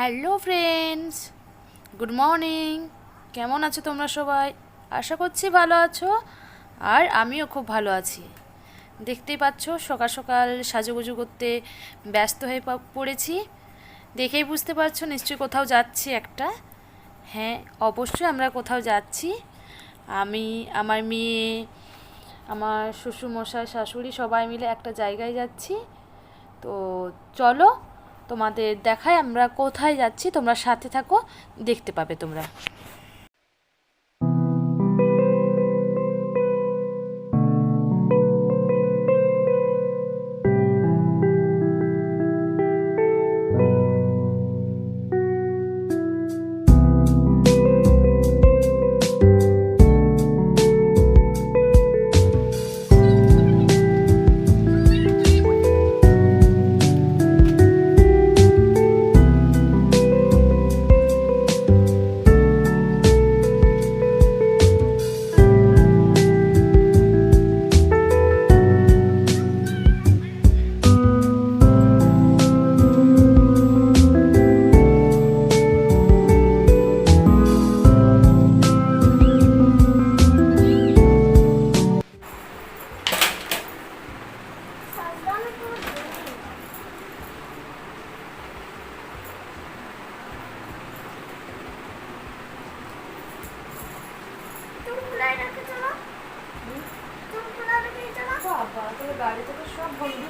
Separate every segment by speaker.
Speaker 1: Hello friends good morning কেমন আছো তোমরা সবাই? আশা করছি ভালো আছো, আর আমিও খুব ভালো আছি। দেখতেই পাচ্ছ, সকাল সকাল সাজুগুজু করতে ব্যস্ত হয়ে পড়েছি। দেখেই বুঝতে পারছ, নিশ্চয়ই কোথাও যাচ্ছি একটা। হ্যাঁ অবশ্যই আমরা কোথাও যাচ্ছি। আমি, আমার মেয়ে, আমার শ্বশুরমশাই, শাশুড়ি সবাই মিলে একটা জায়গায় যাচ্ছি। তো চলো তোমাদের দেখায় আমরা কোথায় যাচ্ছি তোমরা সাথে থাকো দেখতে পাবে তোমরা। গাড়ি থেকে সব বন্ধু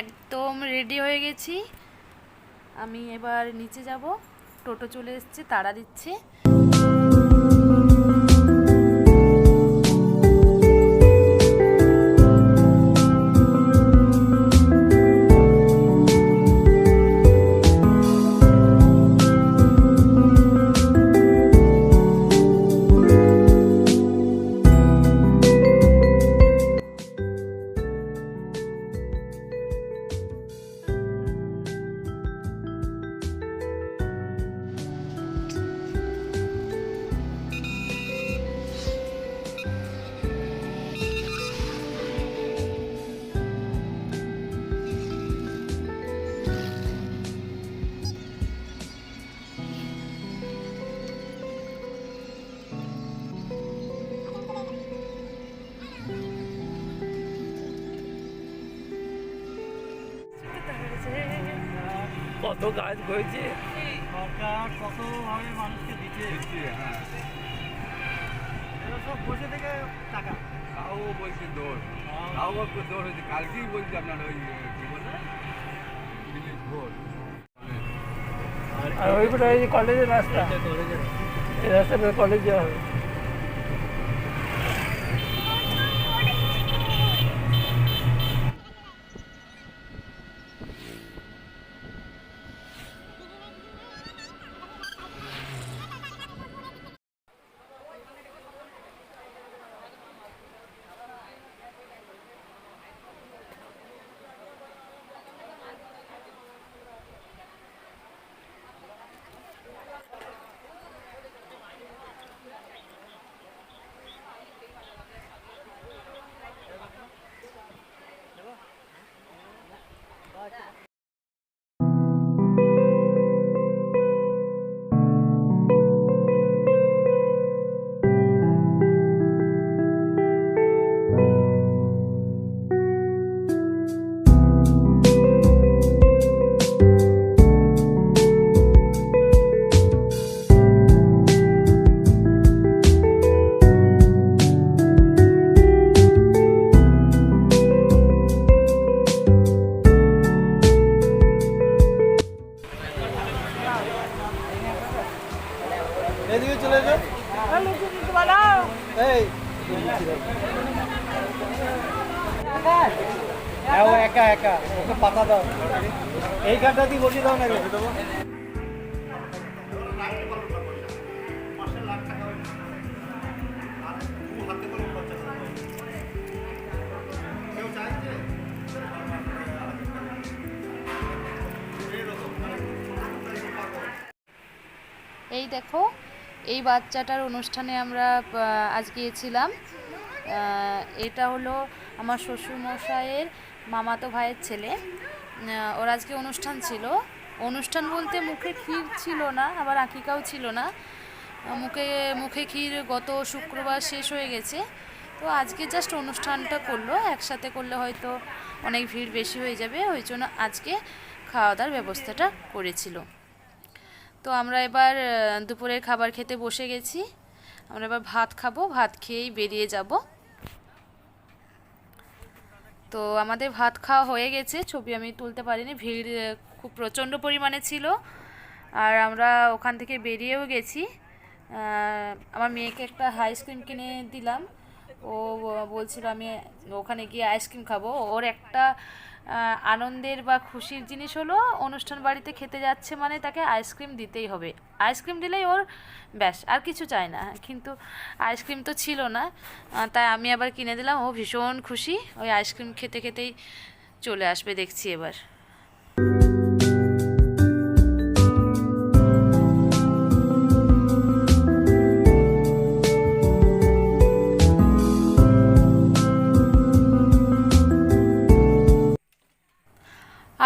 Speaker 1: একদম রেডি হয়ে গেছি। আমি এবার নিচে যাব। টোটো চলে এসছে তাড়া দিচ্ছে।
Speaker 2: কত কাজ করেছে।
Speaker 3: সরকার কতভাবে মানুষকে দিচ্ছে?
Speaker 4: হ্যাঁ।
Speaker 3: এরা সব বসে থেকে টাকা।
Speaker 4: তাও বলছে তাও একটু দোষ হয়েছে। কালকেই বলছে আপনার ওই এ, কি বলে? দিলীপ
Speaker 2: আর ওই করে কলেজের রাস্তা। এই রাস্তাটা কলেজ যাওয়া হবে।
Speaker 3: হ্যাঁ একা একা ওকে পাতা দাও। এই কাঠটা দিয়ে বসিয়ে দাও না রে
Speaker 1: এই দেখো, এই বাচ্চাটার অনুষ্ঠানে আমরা আজ গিয়েছিলাম। এটা হলো আমার শ্বশুর মশাইয়ের মামাতো ভাইয়ের ছেলে। ওর আজকে অনুষ্ঠান ছিল। অনুষ্ঠান বলতে মুখে ক্ষীর ছিল না, আবার আঁকিকাও ছিল না। মুখে মুখে ক্ষীর গত শুক্রবার শেষ হয়ে গেছে। তো আজকে জাস্ট অনুষ্ঠানটা করল। একসাথে করলে হয়তো অনেক ভিড় বেশি হয়ে যাবে। ওই জন্য আজকে খাওয়া দাওয়ার ব্যবস্থাটা করেছিল। তো আমরা এবার দুপুরের খাবার খেতে বসে গেছি। আমরা এবার ভাত খাব। ভাত খেয়েই বেরিয়ে যাব। তো আমাদের ভাত খাওয়া হয়ে গেছে, ছবি আমি তুলতে পারিনি, ভিড় খুব প্রচণ্ড পরিমাণে ছিল। আর আমরা ওখান থেকে বেরিয়েও গেছি। আমার মেয়েকে একটা আইসক্রিম কিনে দিলাম। ও বলছিল আমি ওখানে গিয়ে আইসক্রিম খাব। ওর একটা আনন্দের বা খুশির জিনিস হলো অনুষ্ঠান বাড়িতে খেতে যাচ্ছে মানে তাকে আইসক্রিম দিতেই হবে। আইসক্রিম দিলেই ওর ব্যাস, আর কিছু চায় না। কিন্তু আইসক্রিম তো ছিল না তাই আমি আবার কিনে দিলাম। ও ভীষণ খুশি, ওই আইসক্রিম খেতে খেতেই চলে আসবে দেখছি এবার।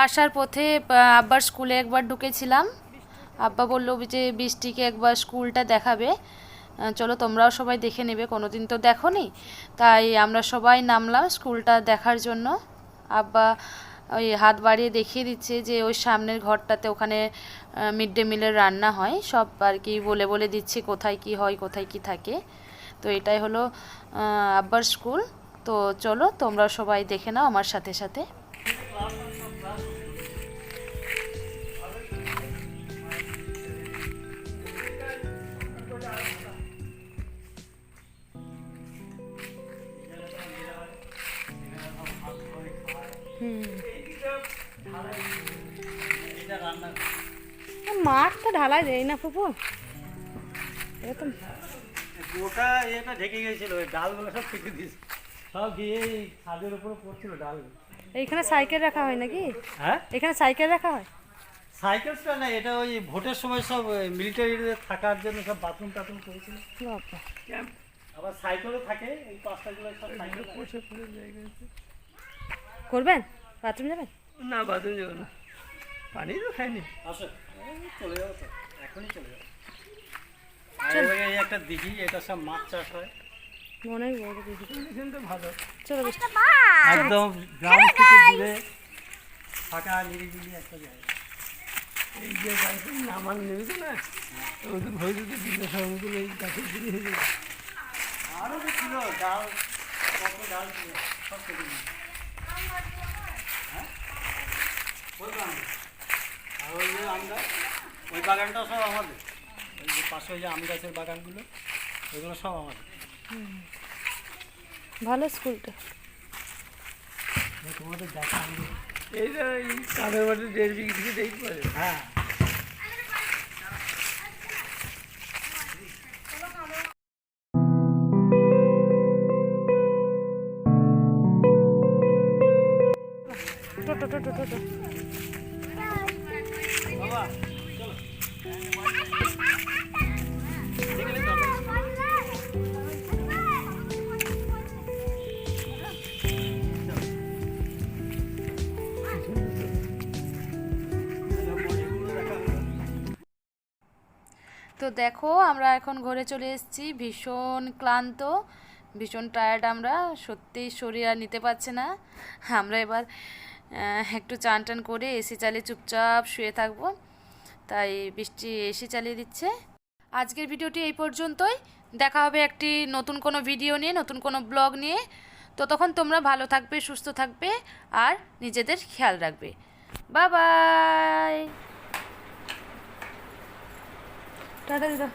Speaker 1: আসার পথে আব্বার স্কুলে একবার ঢুকেছিলাম। আব্বা বলল যে বৃষ্টিকে একবার স্কুলটা দেখাবে। চলো তোমরাও সবাই দেখে নেবে কোনো দিন তো দেখোনি। তাই আমরা সবাই নামলাম স্কুলটা দেখার জন্য। আব্বা ওই হাত বাড়িয়ে দেখিয়ে দিচ্ছে যে ওই সামনের ঘরটাতে ওখানে মিড ডে মিলের রান্না হয়। সব আর কি বলে বলে দিচ্ছে কোথায় কি হয়, কোথায় কি থাকে। তো এটাই হলো আব্বার স্কুল। তো চলো তোমরা সবাই দেখে নাও আমার সাথে সাথে।
Speaker 5: মাঠ তো ঢালাই দেয় না ফুপু এটা তো
Speaker 3: গোটা এটা ঢেকে গিয়েছিল ওই ডালগুলো সব কেটে দিয়েছে। সব গিয়ে এই ছাদের উপরে পড়ছিল ডালগুলো
Speaker 5: এইখানে সাইকেল রাখা হয় নাকি?
Speaker 3: হ্যাঁ?
Speaker 5: এখানে সাইকেল রাখা হয়?
Speaker 3: সাইকেলসটা না এটা ওই ভোটের সময় সব মিলিটারিতে থাকার জন্য সব বাথরুম টাথরুম করেছিল। আবার সাইকেলও থাকে এই পাঁচটাগুলো সব সাইকেল
Speaker 5: করবেন? বাথরুম যাবেন?
Speaker 2: না বাথরুম যাব না। পানি তো খাইনি।
Speaker 3: আসো চলে যাব তো এখনই চলে যাব একটা দিঘি এটা সব মাছ চাষ হয়।
Speaker 5: অনেক বড় দিদি
Speaker 2: কিন্তু ভালো।
Speaker 5: চলো
Speaker 3: একদম গ্রাম থেকে দূরে ফাঁকা নিরিবিলি একটা জায়গা।
Speaker 2: এই যে গাড়িতে নামান নেবে তো না। ওদের এই গাছের দিকে হয়ে
Speaker 3: আরও তো ছিল ডাল কত ডাল ছিল সব কেটে হ্যাঁ? আর ওই যে আমরা ওই বাগানটাও সব আমাদের। ওই যে পাশে যে আম গাছের বাগানগুলো ওইগুলো সব আমাদের।
Speaker 5: ভালো স্কুলটা।
Speaker 3: তোমাদের দেখা
Speaker 2: এইটা এই কাঁধের বাড়ি দেড় বিঘি থেকে দেখতে পারে
Speaker 3: হ্যাঁ।
Speaker 5: টোটো টোটো টোটো
Speaker 3: বাবা
Speaker 1: তো দেখো, আমরা এখন ঘরে চলে এসেছি। ভীষণ ক্লান্ত, ভীষণ টায়ার্ড আমরা। সত্যিই শরীর আর নিতে পারছে না। আমরা এবার একটু চান টান করে এসি চালিয়ে চুপচাপ শুয়ে থাকব। তাই বৃষ্টি এসে চালিয়ে দিচ্ছে। আজকের ভিডিওটি এই পর্যন্তই। দেখা হবে একটি নতুন কোনো ভিডিও নিয়ে, নতুন কোনো ব্লগ নিয়ে। তো তখন তোমরা ভালো থাকবে, সুস্থ থাকবে আর নিজেদের খেয়াল রাখবে। বা বাই।
Speaker 5: টাটা দিদা।